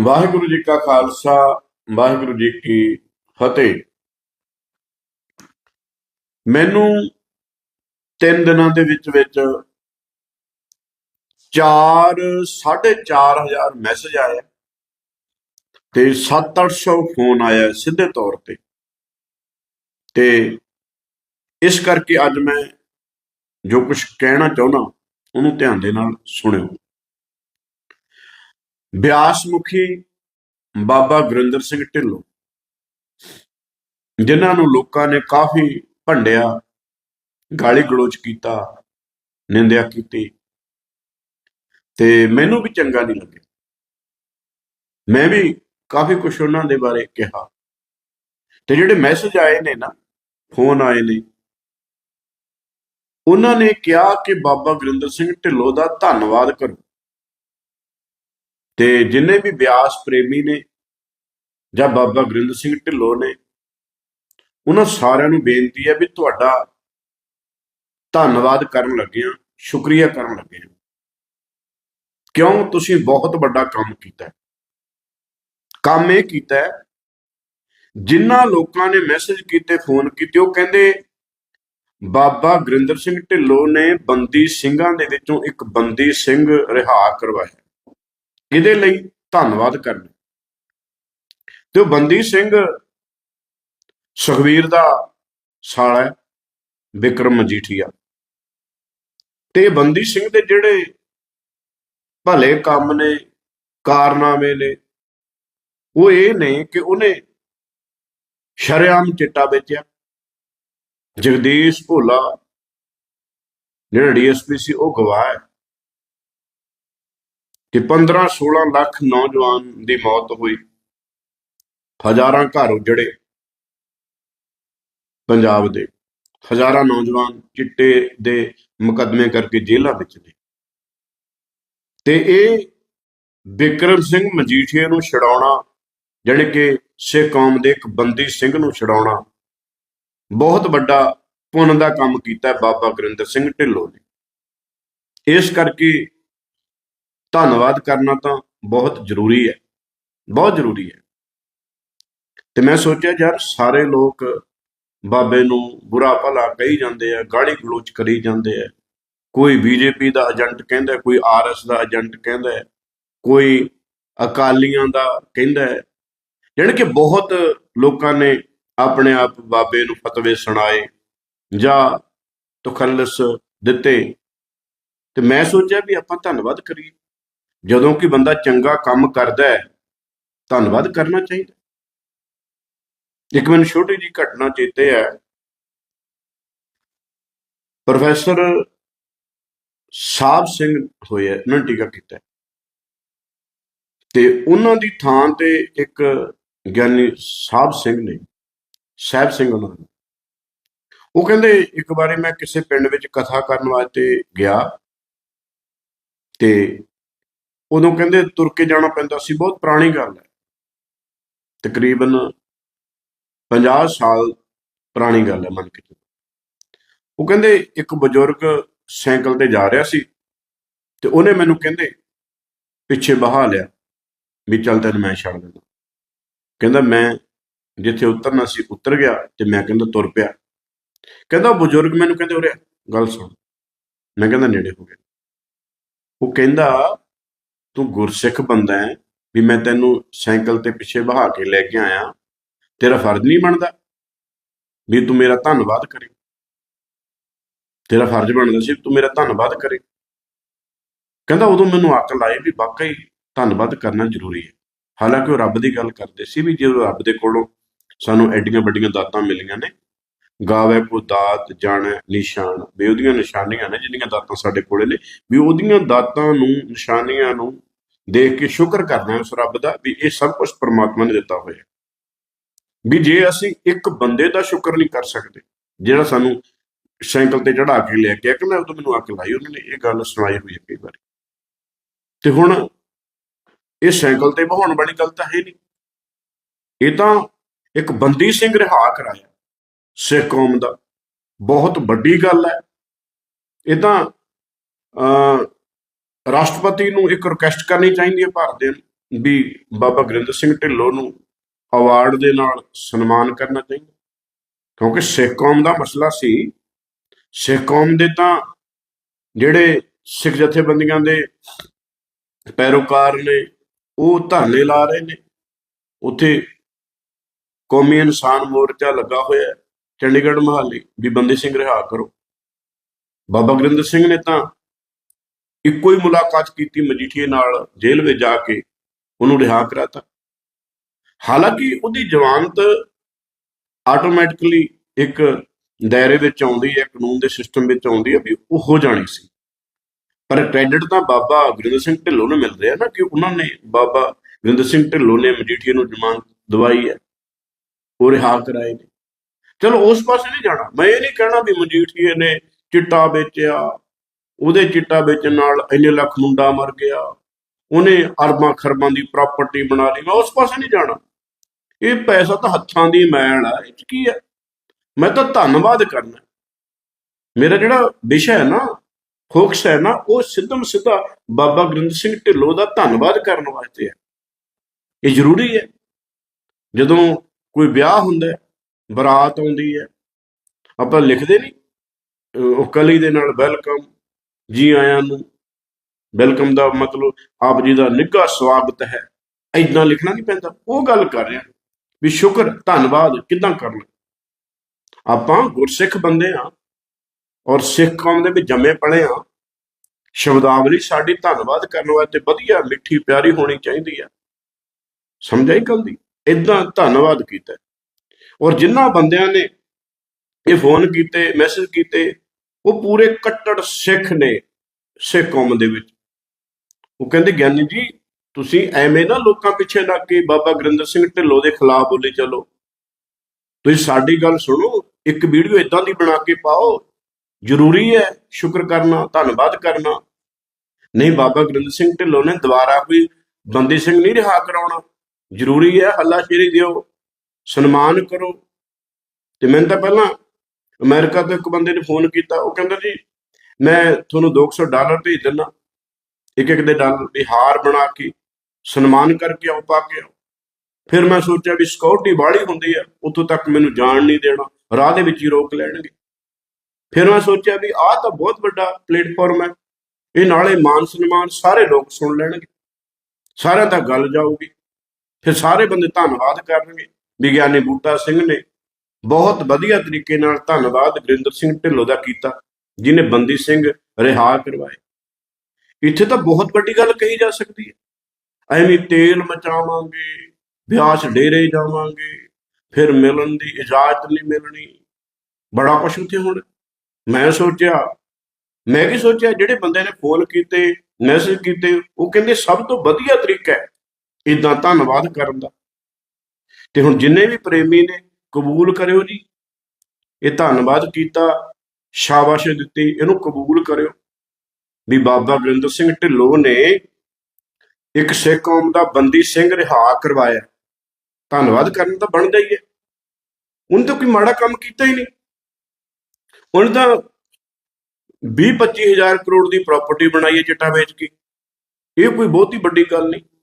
ਵਾਹਿਗੁਰੂ ਜੀ ਕਾ ਖਾਲਸਾ, ਵਾਹਿਗੁਰੂ ਜੀ ਕੀ ਫਤਿਹ। ਮੈਨੂੰ ਤਿੰਨ ਦਿਨਾਂ ਦੇ ਵਿੱਚ ਵਿੱਚ 4 4500 ਮੈਸੇਜ ਆਇਆ ਤੇ 7-800 ਫੋਨ ਆਇਆ ਸਿੱਧੇ ਤੌਰ ਤੇ। ਤੇ ਇਸ ਕਰਕੇ ਅੱਜ ਮੈਂ ਜੋ ਕੁਝ ਕਹਿਣਾ ਚਾਹੁੰਦਾ, ਉਹਨੂੰ ਧਿਆਨ ਦੇ ਨਾਲ ਸੁਣਿਓ। ਬਿਆਸ ਮੁਖੀ ਬਾਬਾ ਗੁਰਿੰਦਰ ਸਿੰਘ ਢਿੱਲੋਂ, ਜਿਨ੍ਹਾਂ ਨੂੰ ਲੋਕਾਂ ਨੇ ਕਾਫੀ ਭੰਡਿਆ, ਗਾਲੀ ਗਲੋਚ ਕੀਤਾ, ਨਿੰਦਿਆ ਕੀਤੀ ਤੇ ਮੈਨੂੰ ਵੀ ਚੰਗਾ ਨਹੀਂ ਲੱਗਿਆ। ਮੈਂ ਵੀ ਕਾਫੀ ਕੁਝ ਉਹਨਾਂ ਦੇ ਬਾਰੇ ਕਿਹਾ। ਤੇ ਜਿਹੜੇ ਮੈਸੇਜ ਆਏ ਨੇ ਨਾ ਫੋਨ ਆਏ ਨੇ, ਉਹਨਾਂ ਨੇ ਕਿਹਾ ਕਿ ਬਾਬਾ ਗੁਰਿੰਦਰ ਸਿੰਘ ਢਿੱਲੋਂ ਦਾ ਧੰਨਵਾਦ ਕਰੋ। ਤੇ ਜਿੰਨੇ ਵੀ ਬਿਆਸ ਪ੍ਰੇਮੀ ਨੇ ਜਾਂ ਬਾਬਾ ਗੁਰਿੰਦਰ ਸਿੰਘ ਢਿੱਲੋਂ ਨੇ ਉਹਨਾਂ ਸਾਰਿਆਂ ਨੂੰ ਬੇਨਤੀ ਹੈ ਵੀ ਤੁਹਾਡਾ ਧੰਨਵਾਦ ਕਰਨ ਲੱਗੇ ਹਾਂ ਸ਼ੁਕਰੀਆ ਕਰਨ ਲੱਗੇ ਹਾਂ। ਕਿਉਂ? ਤੁਸੀਂ ਬਹੁਤ ਵੱਡਾ ਕੰਮ ਕੀਤਾ ਕੰਮ ਇਹ ਕੀਤਾ ਹੈ, ਜਿਨ੍ਹਾਂ ਲੋਕਾਂ ਨੇ ਮੈਸੇਜ ਕੀਤੇ ਫੋਨ ਕੀਤੇ ਉਹ ਕਹਿੰਦੇ ਬਾਬਾ ਗੁਰਿੰਦਰ ਸਿੰਘ ਢਿੱਲੋਂ ਨੇ ਬੰਦੀ ਸਿੰਘਾਂ ਦੇ ਵਿੱਚੋਂ ਇੱਕ ਬੰਦੀ ਸਿੰਘ ਰਿਹਾ ਕਰਵਾਇਆ ਇਹਦੇ ਲਈ ਧੰਨਵਾਦ ਕਰਨਾ। ਤੇ ਉਹ ਬੰਦੀ ਸਿੰਘ ਸੁਖਵੀਰ ਦਾ ਸਾਲਾ ਹੈ, ਵਿਕਰਮ ਮਜੀਠੀਆ। ਤੇ ਬੰਦੀ ਸਿੰਘ ਦੇ ਜਿਹੜੇ ਭਲੇ ਕੰਮ ਨੇ, ਕਾਰਨਾਮੇ ਨੇ, ਉਹ ਇਹ ਨੇ ਕਿ ਉਹਨੇ ਸ਼ਰੇਆਮ ਚਿੱਟਾ ਵੇਚਿਆ। ਜਗਦੀਸ਼ ਭੋਲਾ, ਜਿਹੜਾ ਡੀਐਸਪੀ ਸੀ, ਉਹ ਗਵਾਹ ਹੈ। ਕਿ 15 16 ਲੱਖ ਨੌਜਵਾਨ ਦੀ ਮੌਤ ਹੋਈ। ਹਜ਼ਾਰਾਂ ਘਰ ਉਜੜੇ ਪੰਜਾਬ ਦੇ। ਹਜ਼ਾਰਾਂ ਨੌਜਵਾਨ ਚਿੱਟੇ ਦੇ ਮੁਕੱਦਮੇ ਕਰਕੇ ਜੇਲ੍ਹਾਂ ਵਿੱਚ ਨੇ। ਤੇ ਇਹ ਬਿਕਰਮ ਸਿੰਘ ਮਜੀਠੀਆ ਨੂੰ ਛਡਾਉਣਾ, ਜਾਣੀ ਕਿ ਸਿੱਖ ਕੌਮ ਦੇ ਇੱਕ ਬੰਦੀ ਸਿੰਘ ਨੂੰ ਛਡਾਉਣਾ, ਬਹੁਤ ਵੱਡਾ ਪੁੰਨ ਦਾ ਕੰਮ ਕੀਤਾ ਬਾਬਾ ਗੁਰਿੰਦਰ ਸਿੰਘ ਢਿੱਲੋਂ ਨੇ। ਇਸ ਕਰਕੇ ਧੰਨਵਾਦ ਕਰਨਾ ਤਾਂ ਬਹੁਤ ਜ਼ਰੂਰੀ ਹੈ। ਬਹੁਤ ਜ਼ਰੂਰੀ ਹੈ। ਤੇ ਮੈਂ ਸੋਚਿਆ ਯਾਰ ਸਾਰੇ ਲੋਕ ਬਾਬੇ ਨੂੰ ਬੁਰਾ ਭਲਾ ਕਹੀ ਜਾਂਦੇ ਆ ਗਾਲੀ ਗਲੋਚ ਕਰੀ ਜਾਂਦੇ ਆ। ਕੋਈ ਬੀਜੇਪੀ ਦਾ ਏਜੰਟ ਕਹਿੰਦਾ ਹੈ, ਕੋਈ ਆਰਐਸ ਦਾ ਏਜੰਟ ਕਹਿੰਦਾ ਕੋਈ ਅਕਾਲੀਆਂ ਦਾ ਕਹਿੰਦਾ ਹੈ। ਜਾਣੀ ਕਿ ਬਹੁਤ ਲੋਕਾਂ ਨੇ ਆਪਣੇ ਆਪ ਬਾਬੇ ਨੂੰ ਫਤਵੇ ਸੁਣਾਏ ਜਾਂ ਤਖੱਲਸ ਦਿੱਤੇ। ਤੇ ਮੈਂ ਸੋਚਿਆ ਵੀ ਆਪਾਂ ਧੰਨਵਾਦ ਕਰੀਏ। ਜਦੋਂ ਕਿ ਬੰਦਾ ਚੰਗਾ ਕੰਮ ਕਰਦਾ ਹੈ, ਧੰਨਵਾਦ ਕਰਨਾ ਚਾਹੀਦਾ ਇੱਕ ਮੈਨੂੰ ਛੋਟੀ ਜੀ ਘਟਨਾ ਚੇਤੇ ਹੈ। ਪ੍ਰੋਫੈਸਰ ਸਾਹਿਬ ਸਿੰਘ ਹੋਏ ਉਹਨਾਂ ਨੇ ਟੀਕਾ ਕੀਤਾ ਤੇ ਉਹਨਾਂ ਦੀ ਥਾਂ ਤੇ ਇੱਕ ਗਿਆਨੀ ਸਾਹਿਬ ਸਿੰਘ ਨੇ ਸਾਹਿਬ ਸਿੰਘ ਉਹਨਾਂ ਦਾ। ਉਹ ਕਹਿੰਦੇ, ਇੱਕ ਵਾਰੀ ਮੈਂ ਕਿਸੇ ਪਿੰਡ ਵਿੱਚ ਕਥਾ ਕਰਨ ਵਾਸਤੇ ਗਿਆ ਤੇ ਉਦੋਂ ਕਹਿੰਦੇ ਤੁਰ ਕੇ ਜਾਣਾ ਪੈਂਦਾ ਸੀ, ਬਹੁਤ ਪੁਰਾਣੀ ਗੱਲ ਹੈ। ਤਕਰੀਬਨ 50 ਸਾਲ ਪੁਰਾਣੀ ਗੱਲ ਹੈ ਮੰਨ ਕੇ ਚੱਲੋ। ਉਹ ਕਹਿੰਦੇ ਇੱਕ ਬਜ਼ੁਰਗ ਸਾਈਕਲ ਤੇ ਜਾ ਰਿਹਾ ਸੀ ਤੇ ਉਹਨੇ ਮੈਨੂੰ ਕਹਿੰਦੇ ਪਿੱਛੇ ਬਹਾ ਲਿਆ ਵੀ ਚੱਲ ਤੈਨੂੰ ਮੈਂ ਛੱਡ ਦਿੰਦਾ। ਕਹਿੰਦਾ ਮੈਂ ਜਿੱਥੇ ਉਤਰਨਾ ਸੀ ਉਤਰ ਗਿਆ ਤੇ ਮੈਂ ਕਹਿੰਦਾ ਤੁਰ ਪਿਆ। ਕਹਿੰਦਾ ਉਹ ਬਜ਼ੁਰਗ ਮੈਨੂੰ ਕਹਿੰਦੇ ਉਰੇ ਗੱਲ ਸੁਣ। ਮੈਂ ਕਹਿੰਦਾ ਨੇੜੇ ਹੋ ਗਿਆ। ਉਹ ਕਹਿੰਦਾ ਤੂੰ ਗੁਰਸਿੱਖ ਬੰਦਾ ਹੈ, ਵੀ ਮੈਂ ਤੈਨੂੰ ਸਾਈਕਲ ਤੇ ਪਿੱਛੇ ਬਹਾ ਕੇ ਲੈ ਕੇ ਆਇਆ, ਤੇਰਾ ਫਰਜ਼ ਨਹੀਂ ਬਣਦਾ ਵੀ ਤੂੰ ਮੇਰਾ ਧੰਨਵਾਦ ਕਰੇ। ਤੇਰਾ ਫਰਜ਼ ਬਣਦਾ ਸੀ ਤੂੰ ਮੇਰਾ ਧੰਨਵਾਦ ਕਰੇ। ਕਹਿੰਦਾ ਉਦੋਂ ਮੈਨੂੰ ਅਕਲ ਆਈ ਵੀ ਵਾਕਈ ਧੰਨਵਾਦ ਕਰਨਾ ਜ਼ਰੂਰੀ ਹੈ। ਹਾਲਾਂਕਿ ਉਹ ਰੱਬ ਦੀ ਗੱਲ ਕਰਦੇ ਸੀ ਵੀ ਜੇ ਰੱਬ ਦੇ ਕੋਲੋਂ ਸਾਨੂੰ ਐਡੀਆਂ ਵੱਡੀਆਂ ਦਾਤਾਂ ਮਿਲੀਆਂ ਨੇ, ਗਾਵੇ ਕੋ ਦਾਤ, ਜਾਣੈ ਨਿਸ਼ਾਨ, ਵੀ ਉਹਦੀਆਂ ਨਿਸ਼ਾਨੀਆਂ ਨੇ ਜਿੰਨੀਆਂ ਦਾਤਾਂ ਸਾਡੇ ਕੋਲੇ ਨੇ, ਵੀ ਉਹਦੀਆਂ ਦਾਤਾਂ ਨੂੰ, ਨਿਸ਼ਾਨੀਆਂ ਨੂੰ ਦੇਖ ਕੇ ਸ਼ੁਕਰ ਕਰਨਾ ਹੈ ਉਸ ਰੱਬ ਦਾ ਵੀ ਇਹ ਸਭ ਕੁਝ ਪਰਮਾਤਮਾ ਨੇ ਦਿੱਤਾ ਹੋਇਆ ਵੀ ਜੇ ਅਸੀਂ ਇੱਕ ਬੰਦੇ ਦਾ ਸ਼ੁਕਰ ਨਹੀਂ ਕਰ ਸਕਦੇ, ਜਿਹੜਾ ਸਾਨੂੰ ਸਾਈਕਲ ਤੇ ਚੜਾ ਕੇ ਲੈ ਕੇ ਆ ਕਿ ਮੈਂ ਉਦੋਂ ਮੈਨੂੰ ਅਕਲ ਲਾਈ, ਉਹਨਾਂ ਨੇ ਇਹ ਗੱਲ ਸੁਣਾਈ ਹੋਈ ਹੈ ਕਈ ਵਾਰੀ। ਤੇ ਹੁਣ ਇਹ ਸਾਈਕਲ ਤੇ ਬਹਾਉਣ ਵਾਲੀ ਗੱਲ ਤਾਂ ਹੈ ਨਹੀਂ। ਇਹ ਤਾਂ ਇੱਕ ਬੰਦੀ ਸਿੰਘ ਰਿਹਾ ਕਰਾਇਆ, ਸਿੱਖ ਕੌਮ ਦਾ। ਬਹੁਤ ਵੱਡੀ ਗੱਲ ਹੈ। ਇਹ ਤਾਂ, ਅਹ ਰਾਸ਼ਟਰਪਤੀ ਨੂੰ ਇੱਕ ਰਿਕੁਐਸਟ ਕਰਨੀ ਚਾਹੀਦੀ ਹੈ ਭਾਰਤ ਦੇ ਨੂੰ ਵੀ ਬਾਬਾ ਗੁਰਿੰਦਰ ਸਿੰਘ ਢਿੱਲੋਂ ਨੂੰ ਅਵਾਰਡ ਦੇ ਨਾਲ ਸਨਮਾਨ ਕਰਨਾ ਚਾਹੀਦਾ। ਕਿਉਂਕਿ ਸਿੱਖ ਕੌਮ ਦਾ ਮਸਲਾ ਸੀ। ਸਿੱਖ ਕੌਮ ਦੇ ਤਾਂ ਜਿਹੜੇ ਸਿੱਖ ਜਥੇਬੰਦੀਆਂ ਦੇ ਪੈਰੋਕਾਰ ਨੇ, ਉਹ ਧਰਨੇ ਲਾ ਰਹੇ ਨੇ। ਉੱਥੇ ਕੌਮੀ ਇਨਸਾਨ ਮੋਰਚਾ ਲੱਗਾ ਹੋਇਆ ਚੰਡੀਗੜ੍ਹ ਮਹਾਲੀ ਵੀ ਬੰਦੀ ਸਿੰਘ ਰਿਹਾ ਕਰੋ। ਬਾਬਾ ਗੁਰਿੰਦਰ ਸਿੰਘ ਨੇ ਤਾਂ ਇੱਕੋ ਹੀ ਮੁਲਾਕਾਤ ਕੀਤੀ ਮਜੀਠੀਏ ਨਾਲ ਜੇਲ੍ਹ ਵਿੱਚ ਜਾ ਕੇ, ਉਹਨੂੰ ਰਿਹਾ ਕਰਾਤਾ। ਹਾਲਾਂਕਿ ਉਹਦੀ ਜ਼ਮਾਨਤ ਆਟੋਮੈਟਿਕਲੀ ਇੱਕ ਦਾਇਰੇ ਵਿੱਚ ਆਉਂਦੀ ਹੈ, ਕਾਨੂੰਨ ਦੇ ਸਿਸਟਮ ਵਿੱਚ ਆਉਂਦੀ ਹੈ ਵੀ ਉਹ ਹੋ ਜਾਣੀ ਸੀ। ਪਰ ਕ੍ਰੈਡਿਟ ਤਾਂ ਬਾਬਾ ਗੁਰਿੰਦਰ ਸਿੰਘ ਢਿੱਲੋਂ ਨੂੰ ਮਿਲ ਰਿਹਾ ਨਾ ਕਿ ਉਹਨਾਂ ਨੇ ਬਾਬਾ ਗੁਰਿੰਦਰ ਸਿੰਘ ਢਿੱਲੋਂ ਨੇ ਮਜੀਠੀਏ ਨੂੰ ਜ਼ਮਾਨਤ ਦਵਾਈ ਹੈ, ਉਹ ਰਿਹਾ ਕਰਾਏ ਨੇ। ਚਲੋ ਉਸ ਪਾਸੇ ਨਹੀਂ ਜਾਣਾ। ਮੈਂ ਇਹ ਨਹੀਂ ਕਹਿਣਾ ਵੀ ਮਜੀਠੀਏ ਨੇ ਚਿੱਟਾ ਵੇਚਿਆ ਉਹਦੇ ਚਿੱਟਾ ਵੇਚਣ ਨਾਲ ਇੰਨੇ ਲੱਖ ਮੁੰਡਾ ਮਰ ਗਿਆ। ਉਹਨੇ ਅਰਬਾਂ ਖਰਬਾਂ ਦੀ ਪ੍ਰਾਪਰਟੀ ਬਣਾ ਲਈ। ਮੈਂ ਉਸ ਪਾਸੇ ਨਹੀਂ ਜਾਣਾ। ਇਹ ਪੈਸਾ ਤਾਂ ਹੱਥਾਂ ਦੀ ਮੈਲ ਆ, ਇਹ 'ਚ ਕੀ ਹੈ ਮੈਂ ਤਾਂ ਧੰਨਵਾਦ ਕਰਨਾ। ਮੇਰਾ ਜਿਹੜਾ ਵਿਸ਼ਾ ਹੈ ਨਾ ਫੋਕਸ ਹੈ ਨਾ, ਉਹ ਸਿੱਧਮ ਸਿੱਧਾ ਬਾਬਾ ਗੁਰਿੰਦਰ ਸਿੰਘ ਢਿੱਲੋਂ ਦਾ ਧੰਨਵਾਦ ਕਰਨ ਵਾਸਤੇ ਹੈ। ਇਹ ਜ਼ਰੂਰੀ ਹੈ। ਜਦੋਂ ਕੋਈ ਵਿਆਹ ਹੁੰਦਾ ਬਰਾਤ ਆਉਂਦੀ ਹੈ, ਆਪਾਂ ਲਿਖਦੇ ਨਹੀਂ। ਉਹ ਕਲੀ ਦੇ ਨਾਲ ਵੈਲਕਮ ਜੀ ਆਇਆਂ ਨੂੰ। ਵੈਲਕਮ ਦਾ ਮਤਲਬ ਆਪ ਜੀ ਦਾ ਨਿੱਘਾ ਸਵਾਗਤ ਹੈ। ਐਦਾਂ ਲਿਖਣਾ ਨਹੀਂ ਪੈਂਦਾ। ਉਹ ਗੱਲ ਕਰ ਰਿਹਾ। ਵੀ ਸ਼ੁਕਰ, ਧੰਨਵਾਦ, ਕਿਦਾਂ ਕਰਨਾ ਆਪਾਂ ਗੁਰਸਿੱਖ ਬੰਦੇ ਆ ਔਰ ਸਿੱਖ ਕੌਮ ਦੇ ਵਿੱਚ ਜੰਮੇ ਪਲੇ ਆ। ਸ਼ਬਦਾਵਲੀ ਸਾਡੀ ਧੰਨਵਾਦ ਕਰਨ ਵਾਸਤੇ ਵਧੀਆ, ਮਿੱਠੀ, ਪਿਆਰੀ ਹੋਣੀ ਚਾਹੀਦੀ ਆ ਸਮਝਾਈ ਗੱਲ ਦੀ? ਇਦਾਂ ਧੰਨਵਾਦ ਕੀਤਾ। ਔਰ ਜਿਨ੍ਹਾਂ ਬੰਦਿਆਂ ਨੇ ਇਹ ਫੋਨ ਕੀਤੇ ਮੈਸੇਜ ਕੀਤੇ ਉਹ ਪੂਰੇ ਕੱਟੜ ਸਿੱਖ ਨੇ, ਸਿੱਖ ਕੌਮ ਦੇ ਵਿੱਚ। ਉਹ ਕਹਿੰਦੇ, ਗਿਆਨੀ ਜੀ, ਤੁਸੀਂ ਐਵੇਂ ਨਾ ਲੋਕਾਂ ਪਿੱਛੇ ਲੱਗ ਕੇ ਬਾਬਾ ਗੁਰਿੰਦਰ ਸਿੰਘ ਢਿੱਲੋਂ ਦੇ ਖਿਲਾਫ ਬੋਲੇ ਚਲੋ। ਤੁਸੀਂ ਸਾਡੀ ਗੱਲ ਸੁਣੋ, ਇੱਕ ਵੀਡੀਓ ਇਦਾਂ ਦੀ ਬਣਾ ਕੇ ਪਾਓ, ਜ਼ਰੂਰੀ ਹੈ ਸ਼ੁਕਰ ਕਰਨਾ, ਧੰਨਵਾਦ ਕਰਨਾ। ਨਹੀਂ, ਬਾਬਾ ਗੁਰਿੰਦਰ ਸਿੰਘ ਢਿੱਲੋਂ ਨੇ ਦੁਬਾਰਾ ਕੋਈ ਬੰਦੀ ਸਿੰਘ ਨਹੀਂ ਰਿਹਾ ਕਰਾਉਣਾ। ਜ਼ਰੂਰੀ ਹੈ ਹੱਲਾਸ਼ੇਰੀ ਦਿਓ, ਸਨਮਾਨ ਕਰੋ। ਤੇ ਮੈਨੂੰ ਤਾਂ ਪਹਿਲਾਂ ਅਮਰੀਕਾ ਤੋਂ ਇੱਕ ਬੰਦੇ ਨੇ ਫੋਨ ਕੀਤਾ, ਉਹ ਕਹਿੰਦਾ ਜੀ, ਮੈਂ ਤੁਹਾਨੂੰ 200 ਡਾਲਰ ਭੇਜ ਦਿੰਦਾ। ਇੱਕ ਇੱਕ ਦੇ ਡਾਲਰ ਦੀ ਹਾਰ ਬਣਾ ਕੇ, ਸਨਮਾਨ ਕਰਕੇ ਆਓ, ਪਾ ਕੇ ਆਓ। ਫਿਰ ਮੈਂ ਸੋਚਿਆ ਵੀ ਸਿਕਿਉਰਿਟੀ ਬਾਹਲੀ ਹੁੰਦੀ ਆ, ਉੱਥੋਂ ਤੱਕ ਮੈਨੂੰ ਜਾਣ ਨਹੀਂ ਦੇਣਾ, ਰਾਹ ਦੇ ਵਿੱਚ ਹੀ ਰੋਕ ਲੈਣਗੇ। ਫਿਰ ਮੈਂ ਸੋਚਿਆ ਵੀ ਆਹ ਤਾਂ ਬਹੁਤ ਵੱਡਾ ਪਲੇਟਫਾਰਮ ਹੈ ਇਹ ਨਾਲੇ ਮਾਨ ਸਨਮਾਨ ਸਾਰੇ ਲੋਕ ਸੁਣ ਲੈਣਗੇ। ਸਾਰਿਆਂ ਤੱਕ ਗੱਲ ਜਾਊਗੀ। ਫਿਰ ਸਾਰੇ ਬੰਦੇ ਧੰਨਵਾਦ ਕਰਨਗੇ। ਵਿਗਿਆਨੀ ਬੂਟਾ ਸਿੰਘ ਨੇ ਬਹੁਤ ਵਧੀਆ ਤਰੀਕੇ ਨਾਲ ਧੰਨਵਾਦ ਗੁਰਿੰਦਰ ਸਿੰਘ ਢਿੱਲੋਂ ਦਾ ਕੀਤਾ ਜਿਨੇ ਬੰਦੀ ਸਿੰਘ ਰਿਹਾ ਕਰਵਾਏ। ਇੱਥੇ ਤਾਂ ਬਹੁਤ ਵੱਡੀ ਗੱਲ ਕਹੀ ਜਾ ਸਕਦੀ ਹੈ। ਐਵੇਂ ਤੇਲ ਮਚਾਵਾਂਗੇ ਵਿਆਸ ਡੇਰੇ ਜਾਵਾਂਗੇ, ਫਿਰ ਮਿਲਣ ਦੀ ਇਜਾਜ਼ਤ ਨਹੀਂ ਮਿਲਣੀ। ਬੜਾ ਕੁਛ ਉੱਥੇ ਹੁਣ। ਮੈਂ ਸੋਚਿਆ, ਮੈਂ ਕੀ ਸੋਚਿਆ, ਜਿਹੜੇ ਬੰਦੇ ਨੇ ਫੋਨ ਕੀਤੇ, ਮੈਸੇਜ ਕੀਤੇ, ਉਹ ਕਹਿੰਦੇ ਸਭ ਤੋਂ ਵਧੀਆ ਤਰੀਕਾ ਹੈ ਇਦਾਂ ਧੰਨਵਾਦ ਕਰਨ ਦਾ। ਤੇ ਹੁਣ ਜਿੰਨੇ ਵੀ ਪ੍ਰੇਮੀ ਨੇ ਕਬੂਲ ਕਰਿਓ ਜੀ। ਇਹ ਧੰਨਵਾਦ ਕੀਤਾ, ਸ਼ਾਬਾਸ਼ ਦਿੱਤੀ, ਇਹਨੂੰ ਕਬੂਲ ਕਰਿਓ। ਵੀ ਬਾਬਾ ਗੁਰਿੰਦਰ ਸਿੰਘ ਢਿੱਲੋਂ ਨੇ ਇੱਕ ਸਿੱਖ ਕੌਮ ਦਾ ਬੰਦੀ ਸਿੰਘ ਰਿਹਾ ਕਰਵਾਇਆ। ਧੰਨਵਾਦ ਕਰਨ ਤਾਂ ਬਣਦਾ ਹੀ ਹੈ। ਉਹਨੇ ਤਾਂ ਕੋਈ ਮਾੜਾ ਕੰਮ ਕੀਤਾ ਹੀ ਨਹੀਂ। ਉਹਨੇ ਤਾਂ 20 25000 ਕਰੋੜ ਦੀ ਪ੍ਰਾਪਰਟੀ ਬਣਾਈ ਹੈ ਚਿੱਟਾ ਵੇਚ ਕੇ। ਇਹ ਕੋਈ ਬਹੁਤੀ ਵੱਡੀ ਗੱਲ ਨਹੀਂ।